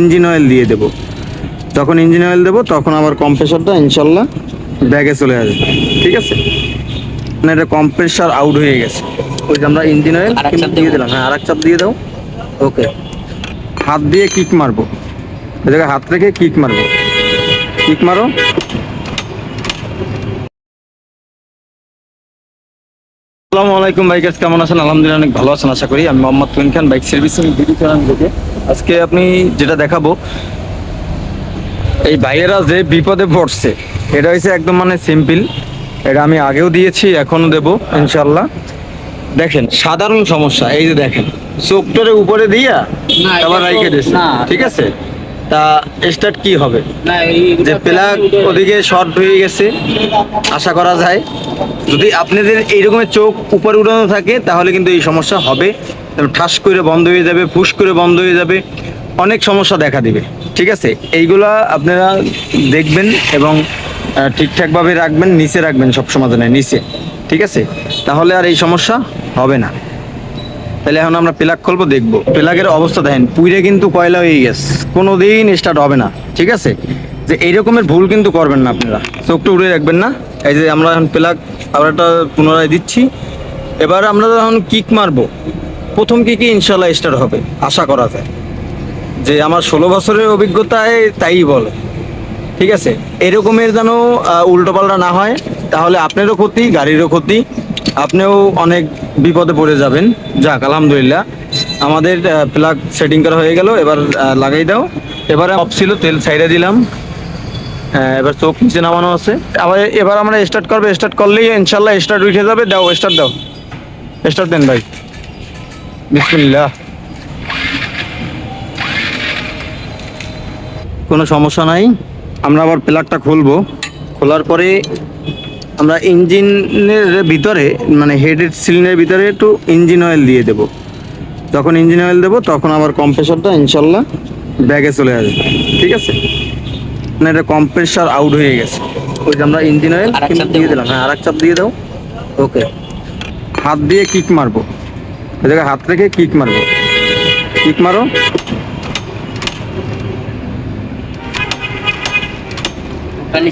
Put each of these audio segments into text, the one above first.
Engine oil দিয়ে দেবো। যখন ইঞ্জিন অয়েল দেবো তখন আবার কম্প্রেসারটা ইনশাল্লাহ ব্যাগে চলে আসবে। ঠিক আছে? মানে এটা কম্প্রেসার আউট হয়ে গেছে। ওই যে আমরা ইঞ্জিন অয়েল দিয়ে দিলাম। হ্যাঁ আরেক চাপ দিয়ে দাও ওকে হাত দিয়ে কিক মারবো। ওই জায়গায় হাত রেখে কিক মারবো। কিক মারো। আসসালামু আলাইকুম বাইকার্স কেমন আছেন? আলহামদুলিল্লাহ অনেক ভালো আছেন আশা করি। আমি Mohammad Tuin Khan bike servicing BD channel থেকে। আজকে আপনি যেটা দেখাবো এই ভাইয়েরা যে বিপদে পড়ছে এটা হয়েছে একদম মানে সিম্পল এটা আমি আগেও দিয়েছি এখনও দেব ইনশাল্লাহ দেখেন সাধারণ সমস্যা এই যে দেখেন চোখটারে উপরে দিয়া আবার রাইখে দিয়েছে ঠিক আছে? তা স্টার্ট কি হবে? যে প্লাগ ওদিকে শর্ট হয়ে গেছে, আশা করা যায়। যদি আপনাদের এইরকমের চোখ উপরে উঠানো থাকে, তাহলে কিন্তু এই সমস্যা হবে। ঠাস করে বন্ধ হয়ে যাবে ফুস করে বন্ধ হয়ে যাবে, অনেক সমস্যা দেখা দিবে। ঠিক আছে? এইগুলা আপনারা দেখবেন এবং ঠিকঠাকভাবে রাখবেন, নিচে রাখবেন সব সমাধানে নিচে। ঠিক আছে? তাহলে আর এই সমস্যা হবে না। তাহলে এখন আমরা প্লাগ খুলবো, দেখব। প্লাগের অবস্থা দেখেন, পুইরে কিন্তু কয়লা হয়ে গেছে। কোনোদিন স্টার্ট হবে না, ঠিক আছে? যে এই রকমের ভুল কিন্তু করবেন না আপনারা। চোখটা উড়ে রাখবেন না। এই যে আমরা এখন প্লাগ আবার একটা পুনরায় দিচ্ছি। এবার আমরা যখন কিক মারবো। প্রথম কিকে ইনশাল্লাহ স্টার্ট হবে, আশা করা যায়। যে আমার ষোলো বছরের অভিজ্ঞতায় তাই বলে, ঠিক আছে? এরকমের যেন উল্টোপাল্টা না হয়, তাহলে আপনারও ক্ষতি, গাড়িরও ক্ষতি। আপনিও অনেক বিপদে পড়ে যাবেন। যাক আলহামদুলিল্লাহ। আমাদের প্লাগ সেটিং করা হয়ে গেল। এবার লাগাই দাও। এবারে অফ ছিল তেল সাইডে দিলাম। হ্যাঁ এবার চোখ নিচে নামানো আছে। আবার এবার আমরা স্টার্ট করব। স্টার্ট করলেই ইনশাল্লাহ স্টার্ট উঠে যাবে। দাও স্টার্ট দাও। স্টার্ট দেন ভাই। বিসমিল্লাহ। কোনো সমস্যা নাই। আমরা আবার প্লাগটা খুলবো। খোলার পরে আমরা ইঞ্জিনের ভিতরে মানে হেডের সিলিন্ডারের ভিতরে একটু ইঞ্জিন অয়েল দিয়ে দেব। যখন ইঞ্জিন অয়েল দেবো তখন আবার কম্প্রেসারটা ইনশাল্লাহ ব্যাগে চলে আসবে। ঠিক আছে? মানে এটা কম্প্রেসার আউট হয়ে গেছে। ওই যে আমরা ইঞ্জিন অয়েল দিয়ে দিলাম। হ্যাঁ আরেক চাপ দিয়ে দাও। ওকে। হাত দিয়ে কিক মারবো। ওই জায়গায় হাত রেখে কিক মারবো। কিক মারো।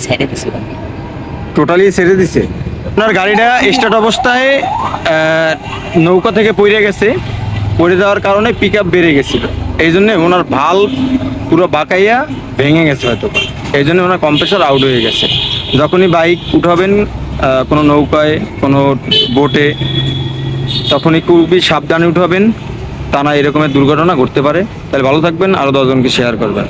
সাইডে দিছি টোটালি ছেড়ে দিছে। আপনার গাড়িটা স্টার্ট অবস্থায় নৌকা থেকে পড়ে গেছে। পড়ে যাওয়ার কারণে পিক আপ বেড়ে গেছিল। এই জন্য ওনার ভালো পুরো বাঁকাইয়া ভেঙে গেছে হয়তো। এই জন্য ওনার কম্প্রেসার আউট হয়ে গেছে। যখনই বাইক উঠাবেন কোনো নৌকায়, কোনো বোটে তখনই খুবই সাবধানে উঠাবেন। তা না এরকমের দুর্ঘটনা ঘটতে পারে। তাহলে ভালো থাকবেন আরও দশজনকে শেয়ার করবেন।